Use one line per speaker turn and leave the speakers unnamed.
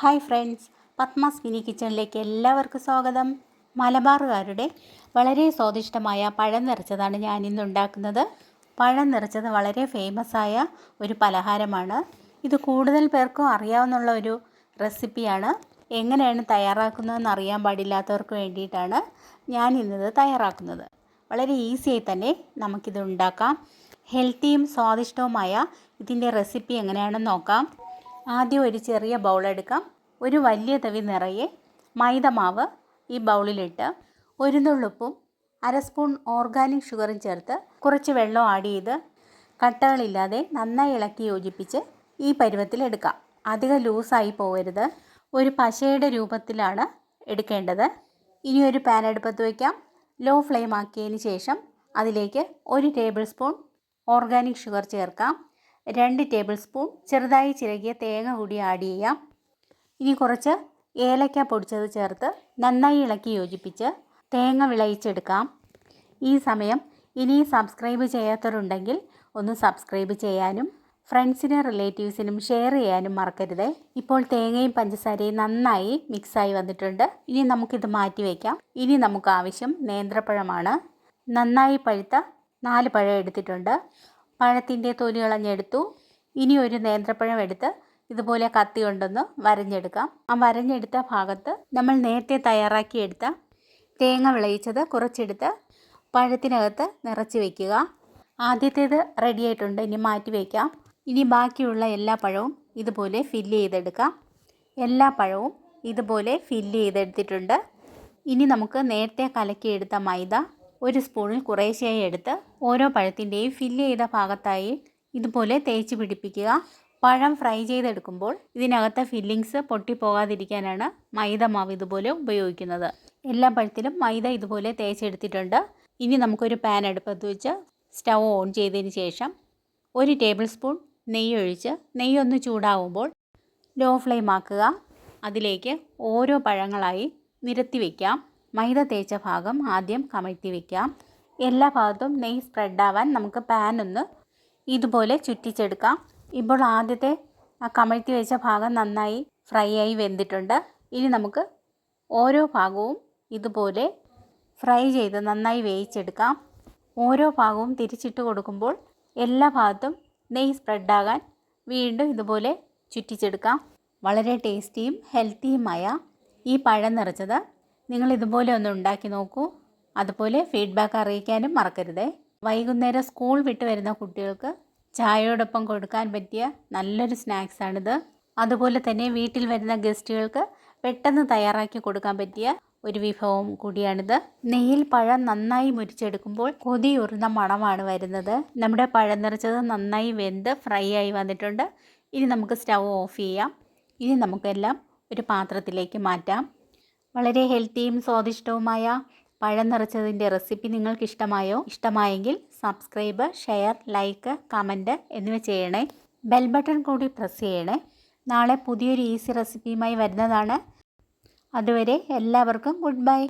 Hi friends Padmas mini കിച്ചണിലേക്ക് എല്ലാവർക്കും സ്വാഗതം. മലബാറുകാരുടെ വളരെ സ്വാദിഷ്ടമായ പഴം നിറച്ചതാണ് ഞാൻ ഇന്ന് ഉണ്ടാക്കുന്നത്. പഴം നിറച്ചത് വളരെ ഫേമസ് ആയ ഒരു പലഹാരമാണ്. ഇത് കൂടുതൽ പേർക്കും അറിയാവുന്ന ഒരു റെസിപ്പിയാണ്. എങ്ങനെയാണ് തയ്യാറാക്കുന്നതെന്ന് അറിയാൻ പാടില്ലാത്തവർക്ക് വേണ്ടിയിട്ടാണ് ഞാൻ ഇന്നത് തയ്യാറാക്കുന്നത്. വളരെ ഈസിയായി തന്നെ നമുക്കിത് ഉണ്ടാക്കാം. ഹെൽത്തിയും സ്വാദിഷ്ടവുമായ ഇതിന്റെ റെസിപ്പി എങ്ങനെയാണെന്ന് നോക്കാം. ആദ്യം ഒരു ചെറിയ ബൗൾ എടുക്കാം. ഒരു വലിയ തവി നിറയെ മൈദമാവ് ഈ ബൗളിലിട്ട് ഒരു നുള്ളുപ്പും അര സ്പൂൺ ഓർഗാനിക് ഷുഗറും ചേർത്ത് കുറച്ച് വെള്ളം ആഡ് ചെയ്ത് കട്ടകളില്ലാതെ നന്നായി ഇളക്കി യോജിപ്പിച്ച് ഈ പരുവത്തിൽ എടുക്കാം. അധികം ലൂസായി പോകരുത്. ഒരു പശയുടെ രൂപത്തിലാണ് എടുക്കേണ്ടത്. ഇനി ഒരു പാൻ അടുപ്പത്ത് വയ്ക്കാം ലോ ഫ്ലെയിം ആക്കിയതിന് ശേഷം അതിലേക്ക് ഒരു ടേബിൾ സ്പൂൺ ഓർഗാനിക് ഷുഗർ ചേർക്കാം. രണ്ട് ടേബിൾ സ്പൂൺ ചെറുതായി ചിരകിയ തേങ്ങ കൂടി ആഡ് ചെയ്യാം. ഇനി കുറച്ച് ഏലക്ക പൊടിച്ചത് ചേർത്ത് നന്നായി ഇളക്കി യോജിപ്പിച്ച് തേങ്ങ വിളയിച്ചെടുക്കാം. ഈ സമയം ഇനി സബ്സ്ക്രൈബ് ചെയ്യാത്തവരുണ്ടെങ്കിൽ ഒന്ന് സബ്സ്ക്രൈബ് ചെയ്യാനും ഫ്രണ്ട്സിനും റിലേറ്റീവ്സിനും ഷെയർ ചെയ്യാനും മറക്കരുത്. ഇപ്പോൾ തേങ്ങയും പഞ്ചസാരയും നന്നായി മിക്സായി വന്നിട്ടുണ്ട്. ഇനി നമുക്കിത് മാറ്റി വയ്ക്കാം ഇനി നമുക്ക് ആവശ്യം നേന്ത്രപ്പഴമാണ്. നന്നായി പഴുത്ത നാല് പഴം എടുത്തിട്ടുണ്ട്. പഴത്തിന്റെ തൊലി കളഞ്ഞെടുത്തു. ഇനി ഒരു നേന്ത്രപ്പഴം എടുത്ത് ഇതുപോലെ കത്തി കൊണ്ടൊന്ന് വരഞ്ഞെടുക്കാം. ആ വരഞ്ഞെടുത്ത ഭാഗത്ത് നമ്മൾ നേരത്തെ തയ്യാറാക്കിയെടുത്ത തേങ്ങ വിളയിച്ചത് കുറച്ചെടുത്ത് പഴത്തിനകത്ത് നിറച്ച് വയ്ക്കുക ആദ്യത്തേത് റെഡി ആയിട്ടുണ്ട്. ഇനി മാറ്റി വയ്ക്കാം ഇനി ബാക്കിയുള്ള എല്ലാ പഴവും ഇതുപോലെ ഫില്ല് ചെയ്തെടുക്കാം. എല്ലാ പഴവും ഇതുപോലെ ഫില്ല് ചെയ്തെടുത്തിട്ടുണ്ട്. ഇനി നമുക്ക് നേരത്തെ കലക്കിയെടുത്ത മൈദ ഒരു സ്പൂണിൽ കുറേശ്ശെയായി എടുത്ത് ഓരോ പഴത്തിന്റെയും ഫില്ല് ചെയ്ത ഭാഗത്തായി ഇതുപോലെ തേച്ച് പിടിപ്പിക്കുക. പഴം ഫ്രൈ ചെയ്തെടുക്കുമ്പോൾ ഇതിനകത്തെ ഫില്ലിങ്സ് പൊട്ടിപ്പോകാതിരിക്കാനാണ് മൈദ മാവ് ഇതുപോലെ ഉപയോഗിക്കുന്നത്. എല്ലാ പഴത്തിലും മൈദ ഇതുപോലെ തേച്ചെടുത്തിട്ടുണ്ട്. ഇനി നമുക്കൊരു പാൻ അടുപ്പത്ത് വെച്ച് സ്റ്റൗ ഓൺ ചെയ്തതിന് ശേഷം ഒരു ടേബിൾ സ്പൂൺ നെയ്യ് ഒഴിച്ച് നെയ്യൊന്ന് ചൂടാവുമ്പോൾ ലോ ഫ്ലെയിം ആക്കുക. അതിലേക്ക് ഓരോ പഴങ്ങളായി നിരത്തി വയ്ക്കാം മൈദ തേച്ച ഭാഗം ആദ്യം കമഴ്ത്തി വയ്ക്കാം എല്ലാ ഭാഗത്തും നെയ്യ് സ്പ്രെഡാവാൻ നമുക്ക് പാൻ ഒന്ന് ഇതുപോലെ ചുറ്റിച്ചെടുക്കാം. ഇപ്പോൾ ആദ്യത്തെ ആ കമഴ്ത്തി വെച്ച ഭാഗം നന്നായി ഫ്രൈ ആയി വെന്തിട്ടുണ്ട്. ഇനി നമുക്ക് ഓരോ ഭാഗവും ഇതുപോലെ ഫ്രൈ ചെയ്ത് നന്നായി വേവിച്ചെടുക്കാം. ഓരോ ഭാഗവും തിരിച്ചിട്ട് കൊടുക്കുമ്പോൾ എല്ലാ ഭാഗത്തും നെയ്യ് സ്പ്രെഡാകാൻ വീണ്ടും ഇതുപോലെ ചുറ്റിച്ചെടുക്കാം. വളരെ ടേസ്റ്റിയും ഹെൽത്തിയുമായ ഈ പഴം നിറച്ചത് നിങ്ങൾ ഇതുപോലെ ഒന്ന് ഉണ്ടാക്കി നോക്കൂ. അതുപോലെ ഫീഡ്ബാക്ക് അറിയിക്കാനും മറക്കരുതേ. വൈകുന്നേരം സ്കൂൾ വിട്ട് വരുന്ന കുട്ടികൾക്ക് ചായയോടൊപ്പം കൊടുക്കാൻ പറ്റിയ നല്ലൊരു സ്നാക്സാണിത് അതുപോലെ തന്നെ വീട്ടിൽ വരുന്ന ഗസ്റ്റുകൾക്ക് പെട്ടെന്ന് തയ്യാറാക്കി കൊടുക്കാൻ പറ്റിയ ഒരു വിഭവം കൂടിയാണിത്. നെയ്യിൽ പഴം നന്നായി മുരിച്ചെടുക്കുമ്പോൾ കൊതിയുറുന്ന മണമാണ് വരുന്നത്. നമ്മുടെ പഴം നിറച്ചത് നന്നായി വെന്ത് ഫ്രൈ ആയി വന്നിട്ടുണ്ട്. ഇനി നമുക്ക് സ്റ്റൗ ഓഫ് ചെയ്യാം. ഇനി നമുക്കെല്ലാം ഒരു പാത്രത്തിലേക്ക് മാറ്റാം. വളരെ ഹെൽത്തിയും സ്വാദിഷ്ടവുമായ പഴം നിറച്ചതിന്റെ റെസിപ്പി നിങ്ങൾക്ക് ഇഷ്ടമായോ ഇഷ്ടമായെങ്കിൽ സബ്സ്ക്രൈബ് ഷെയർ ലൈക്ക് കമന്റ് എന്നിവ ചെയ്യണേ. ബെൽ ബട്ടൺ കൂടി പ്രസ് ചെയ്യണേ. നാളെ പുതിയൊരു ഈസി റെസിപ്പിയുമായി വരുന്നതാണ്. അതുവരെ എല്ലാവർക്കും ഗുഡ് ബൈ.